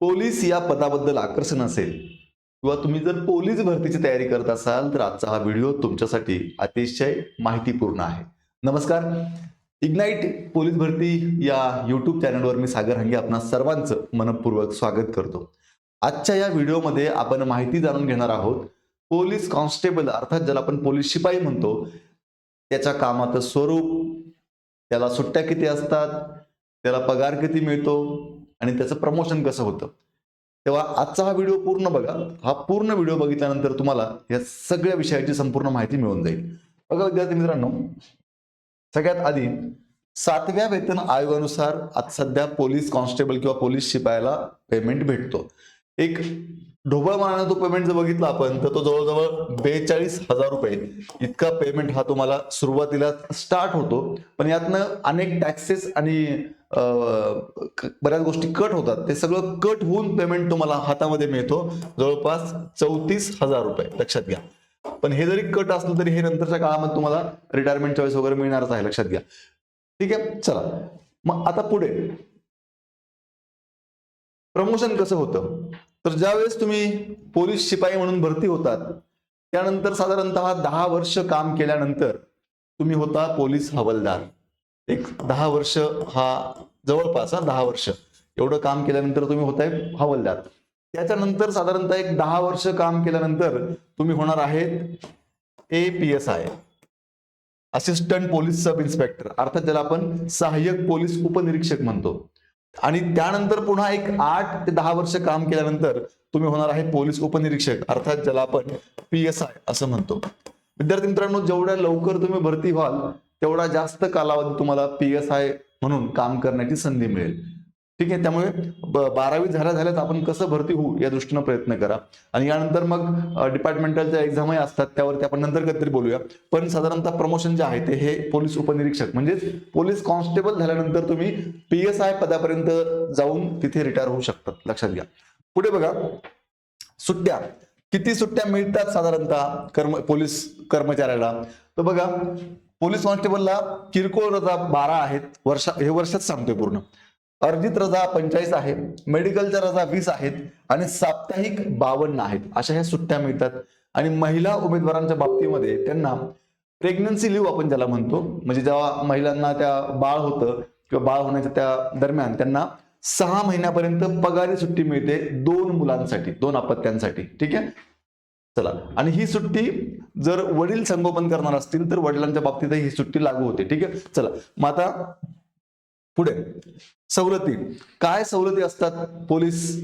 Police या पदाबद्दल आकर्षण असेल किंवा तुम्ही जर पोलीस भरतीची तयारी करत असाल तर आजचा हा व्हिडिओ तुमच्यासाठी अतिशय माहितीपूर्ण आहे. नमस्कार. इग्नाईट पोलीस भरती या युट्यूब चॅनलवर मी सागर हंगे आपणा सर्वांचं मनपूर्वक स्वागत करतो. आजच्या या व्हिडिओमध्ये आपण माहिती जाणून घेणार आहोत. पोलीस कॉन्स्टेबल अर्थात ज्याला आपण पोलीस शिपाई म्हणतो त्याच्या कामाचं स्वरूप त्याला सुट्ट्या किती असतात त्याला पगार किती मिळतो आणि त्याचं प्रमोशन कसं होतं? तेव्हा आजचा हा व्हिडिओ पूर्ण बघा. हा पूर्ण व्हिडिओ बघितल्यानंतर तुम्हाला या सगळ्या विषयाची संपूर्ण माहिती मिळून जाईल. बघा विद्यार्थी मित्रांनो सगळ्यात आधी सातव्या वेतन आयोगानुसार आज सध्या पोलीस कॉन्स्टेबल किंवा पोलीस शिपायाला पेमेंट भेटतो. एक ढोबळमानानं तो पेमेंट जर बघितला आपण तर तो जवळजवळ बेचाळीस हजार रुपये इतका पेमेंट हा तुम्हाला सुरुवातीला स्टार्ट होतो. पण यातनं अनेक टॅक्सेस आणि बऱ्याच गोष्टी कट होतात. ते सगळं कट होऊन पेमेंट तुम्हाला हातामध्ये मिळतो. जवळपास चौतीस हजार रुपये. लक्षात घ्या. पण हे जरी कट असलं तरी हे नंतरच्या काळामध्ये तुम्हाला रिटायरमेंटच्या वेळेस वगैरे मिळणारच आहे. लक्षात घ्या. ठीक आहे? चला. मग आता पुढे. प्रमोशन कसं होतं? तर ज्यावेळेस तुम्ही पोलीस शिपाई म्हणून भरती होतात त्यानंतर साधारणतः दहा वर्ष काम केल्यानंतर तुम्ही होता पोलीस हवालदार. एक दहा वर्ष हा जवळपास हा दहा वर्ष. एवढं काम केल्यानंतर तुम्ही होताय हवलदार. त्याच्यानंतर साधारणतः एक दहा वर्ष काम केल्यानंतर तुम्ही होणार आहेत A P S I assistant police sub inspector अर्थात ज्याला आपण सहाय्यक पोलीस उपनिरीक्षक म्हणतो. आणि त्यानंतर पुन्हा एक आठ ते दहा वर्ष काम केल्यानंतर तुम्ही होणार आहे पोलीस उपनिरीक्षक. अर्थात ज्याला आपण पी एस आय असं म्हणतो. विद्यार्थी मित्रांनो जेवढ्या लवकर तुम्ही भरती व्हाल तेवढा जास्त कालावधी तुम्हाला पी एस आय म्हणून काम करण्याची संधी मिळेल. ठीक आहे त्यामुळे बारावी झाल्या झाल्यात आपण कसं भरती होऊ या दृष्टीनं प्रयत्न करा. आणि यानंतर मग डिपार्टमेंटलच्या एक्झामही असतात त्यावरती आपण नंतर कधीतरी बोलूया. पण साधारणतः प्रमोशन जे आहे ते हे पोलीस उपनिरीक्षक म्हणजेच पोलीस कॉन्स्टेबल झाल्यानंतर तुम्ही पी एस आय पदापर्यंत जाऊन तिथे रिटायर होऊ शकतात लक्षात घ्या. पुढे बघा सुट्ट्या. किती सुट्ट्या मिळतात साधारणतः कर्म पोलीस कर्मचाऱ्याला? तर बघा पोलीस कॉन्स्टेबलला किरकोळ रजा बारा आहेत. वर्षा हे वर्षात सांगतोय पूर्ण. अर्जित रजा पंचाळीस आहे मेडिकलच्या रजा वीस आहेत आणि साप्ताहिक बावन्न आहेत. अशा ह्या सुट्ट्या मिळतात. आणि महिला उमेदवारांच्या बाबतीमध्ये त्यांना प्रेग्नन्सी लिव्ह आपण ज्याला म्हणतो म्हणजे जेव्हा महिलांना त्या बाळ होतं किंवा बाळ होण्याच्या त्या दरम्यान त्यांना सहा महिन्यापर्यंत पगारी सुट्टी मिळते दोन मुलांसाठी दोन अपत्यांसाठी ठीक आहे? चला. आणि ही सुट्टी जर वडील संगोपन करणार असतील तर वडिलांच्या बाबतीतही ही सुट्टी लागू होते. ठीक आहे? चला. मग आता पुढे. सवलती. काय सवलती असतात पोलीस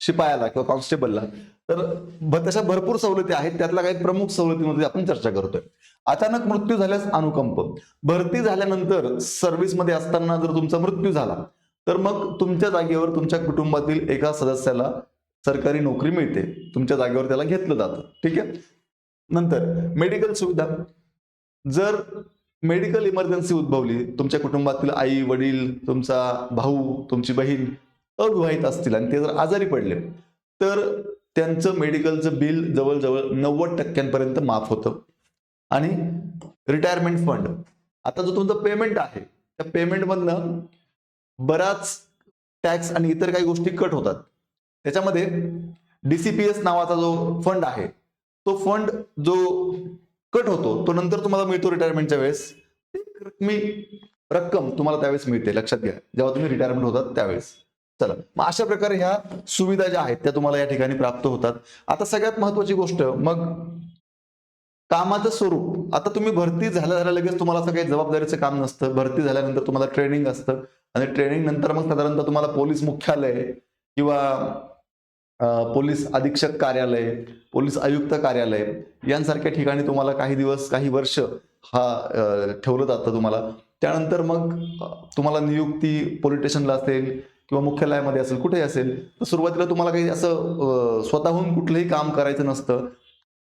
शिपायाला किंवा कॉन्स्टेबलला? तर तशा भरपूर सवलती आहेत. त्यातल्या काही प्रमुख सवलतीमध्ये आपण चर्चा करतोय. अचानक मृत्यू झाल्यास अनुकंप. भरती झाल्यानंतर सर्व्हिसमध्ये असताना जर तुमचा मृत्यू झाला तर मग तुमच्या जागेवर तुमच्या कुटुंबातील एका सदस्याला सरकारी नोकरी मिळते. तुमच्या जागेवर त्याला घेतलं जातं. ठीक आहे? नंतर मेडिकल सुविधा. जर मेडिकल इमर्जन्सी उद्भवली तुमच्या कुटुंबातील आई वडील तुमचा भाऊ तुमची बहीण अविवाहित असतील आणि ते जर आजारी पडले तर त्यांचं मेडिकलचं बिल जवळजवळ नव्वद टक्क्यांपर्यंत माफ होतं. आणि रिटायरमेंट फंड आता जो तुमचं पेमेंट आहे त्या पेमेंटमधनं बराच टॅक्स आणि इतर काही गोष्टी कट होतात. त्याच्यामध्ये डीसीपीएस नावाचा जो फंड आहे तो फंड जो कट होतो तो नंतर तुम्हाला मिळतो रिटायरमेंटच्या वेळेस. रकमी रक्कम तुम्हाला त्यावेळेस मिळते लक्षात घ्या. जेव्हा तुम्ही रिटायरमेंट होतात त्यावेळेस. चला. मग अशा प्रकारे ह्या सुविधा ज्या आहेत त्या तुम्हाला या ठिकाणी प्राप्त होतात. आता सगळ्यात महत्वाची गोष्ट मग कामाचं स्वरूप. आता तुम्ही भरती झाल्या झाल्या लगेच तुम्हाला असं काही जबाबदारीचं काम नसतं. भरती झाल्यानंतर तुम्हाला ट्रेनिंग असतं. आणि ट्रेनिंग नंतर मग साधारणतः तुम्हाला पोलीस मुख्यालय किंवा पोलीस अधीक्षक कार्यालय पोलीस आयुक्त कार्यालय यांसारख्या ठिकाणी तुम्हाला काही दिवस काही वर्ष हा ठेवलं जातं तुम्हाला. त्यानंतर मग तुम्हाला नियुक्ती पोलीस स्टेशनला असेल किंवा मुख्यालयामध्ये असेल कुठेही असेल तर सुरुवातीला तुम्हाला काही असं स्वतःहून कुठलंही काम करायचं नसतं.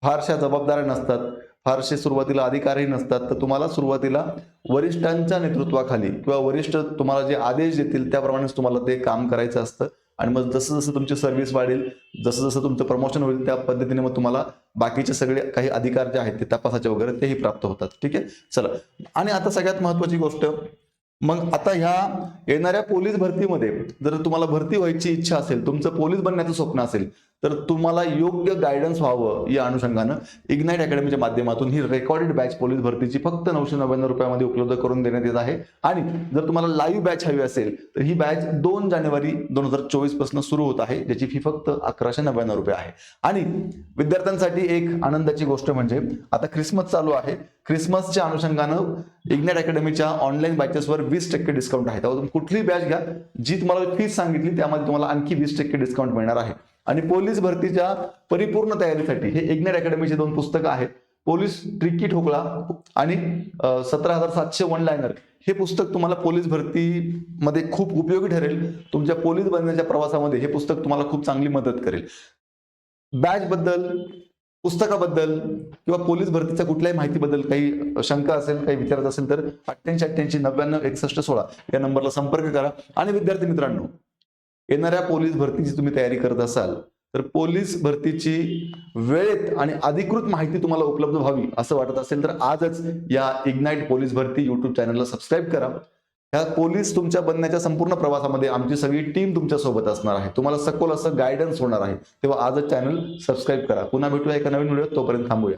फारशा जबाबदाऱ्या नसतात फारसे सुरुवातीला अधिकारही नसतात तर तुम्हाला सुरुवातीला वरिष्ठांच्या नेतृत्वाखाली किंवा वरिष्ठ तुम्हाला जे आदेश देतील त्याप्रमाणेच तुम्हाला ते काम करायचं असतं. आणि मग जसं जसं तुमची सर्व्हिस वाढेल जसं जसं तुमचं प्रमोशन होईल त्या पद्धतीने मग तुम्हाला बाकीचे सगळे काही अधिकार जे आहेत ते तपासाचे वगैरे तेही प्राप्त होतात. ठीक आहे? चला. आणि आता सगळ्यात महत्वाची गोष्ट मग आता ह्या येणाऱ्या पोलीस भरतीमध्ये जर तुम्हाला भरती व्हायची इच्छा असेल तुमचं पोलीस बनण्याचं स्वप्न असेल तर तुम्हाला योग्य गायडन्स व्हावं या अनुषंगानं इग्नाईट अकॅडमीच्या माध्यमातून ही रेकॉर्डेड बॅच पोलीस भरतीची फक्त नऊशे नव्याण्णव रुपयामध्ये उपलब्ध करून देण्यात येत आहे. आणि जर तुम्हाला लाईव्ह बॅच हवी असेल तर ही बॅच दोन जानेवारी दोन हजार चोवीसपासून सुरू होत आहे ज्याची फी फक्त अकराशे नव्याण्णव रुपये आहे. आणि विद्यार्थ्यांसाठी एक आनंदाची गोष्ट म्हणजे आता ख्रिसमस चालू आहे. ख्रिसमसच्या अनुषंगानं इग्नाईट अकॅडमीच्या ऑनलाईन बॅचेसवर वीस टक्के डिस्काउंट आहे. त्यावर तुम्ही कुठली बॅच घ्या जी तुम्हाला फीस सांगितली त्यामध्ये तुम्हाला आणखी वीस टक्के डिस्काउंट मिळणार आहे. आणि पोलीस भरतीच्या परिपूर्ण तयारीसाठी हे इग्नाईट अकॅडमीचे दोन पुस्तकं आहेत. पोलीस ट्रिकी ठोकळा आणि सतरा हजार सातशे वन लायनर हे पुस्तक तुम्हाला पोलीस भरतीमध्ये खूप उपयोगी ठरेल. तुमच्या पोलीस बनण्याच्या प्रवासामध्ये हे पुस्तक तुम्हाला खूप चांगली मदत करेल. बॅच बद्दल पुस्तकाबद्दल किंवा पोलीस भरतीच्या कुठल्याही माहितीबद्दल काही शंका असेल काही विचारत असेल तर अठ्ठ्याऐंशी अठ्ठ्याऐंशी नव्याण्णव एकसष्ट सोळा या नंबरला संपर्क करा. आणि विद्यार्थी मित्रांनो येणाऱ्या पोलीस भरतीची तुम्ही तयारी करत असाल तर पोलीस भरतीची वेळेत आणि अधिकृत माहिती तुम्हाला उपलब्ध व्हावी असं वाटत असेल तर आजच या इग्नाईट पोलीस भरती युट्यूब चॅनलला सबस्क्राईब करा. ह्या पोलीस तुमच्या बनण्याच्या संपूर्ण प्रवासामध्ये आमची सगळी टीम तुमच्यासोबत असणार आहे. तुम्हाला सखोल असं गायडन्स होणार आहे. तेव्हा आजच चॅनल सबस्क्राईब करा. पुन्हा भेटूया एका नवीन व्हिडिओ तोपर्यंत थांबूया.